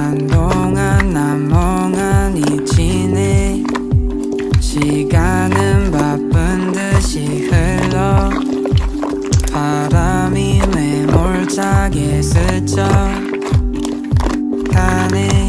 한동안 난 멍하니 지내. 시간은 바쁜 듯이 흘러. 바람이 매몰차게 스쳐. 가네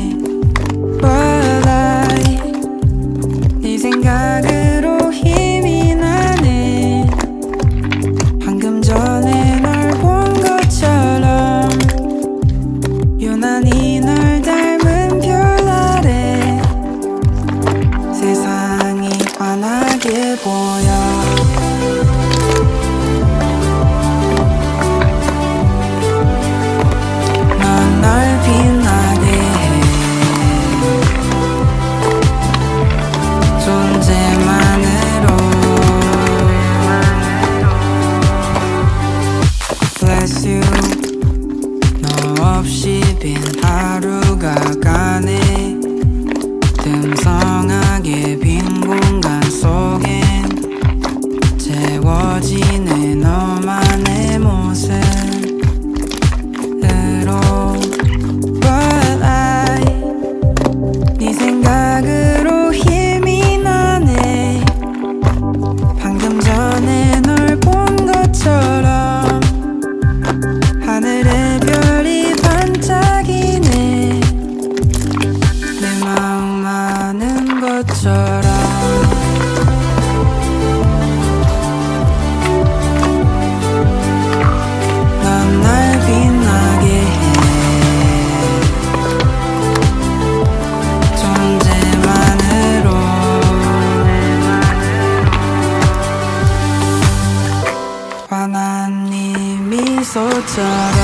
하나님이 소처럼.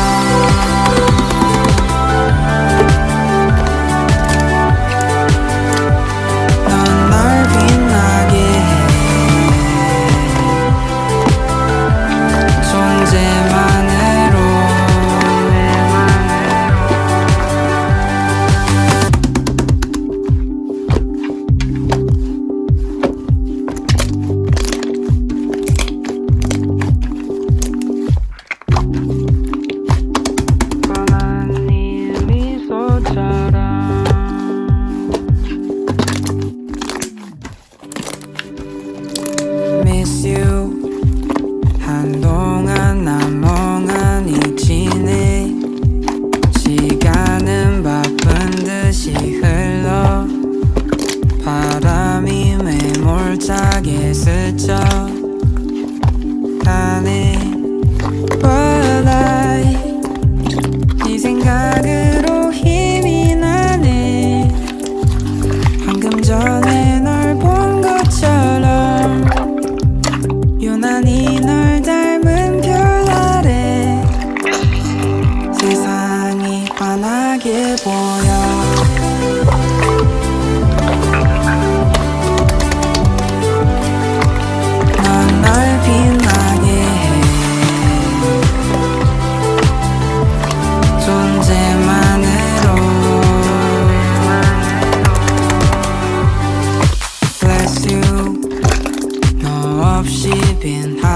없이 빈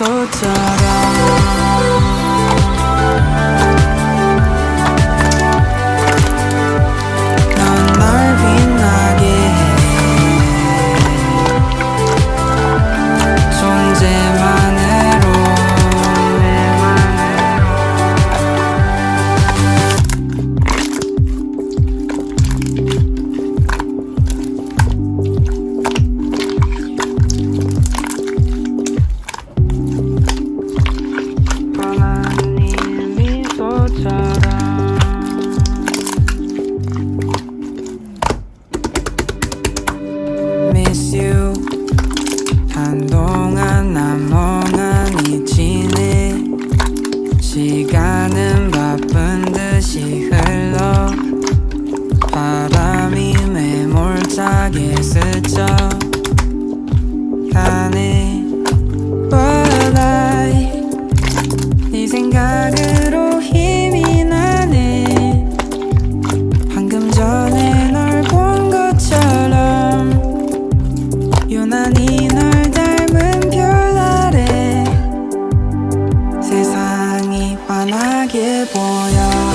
so tired. 순간으로 힘이 나네. 방금 전에 널 본 것처럼 유난히 널 닮은 별날에 세상이 환하게 보여.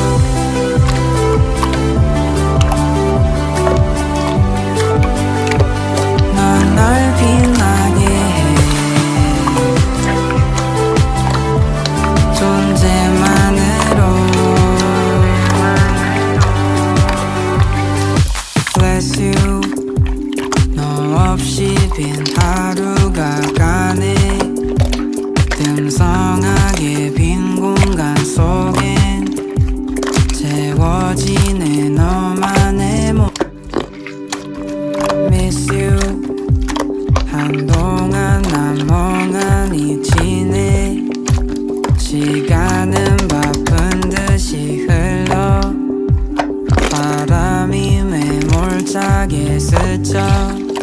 스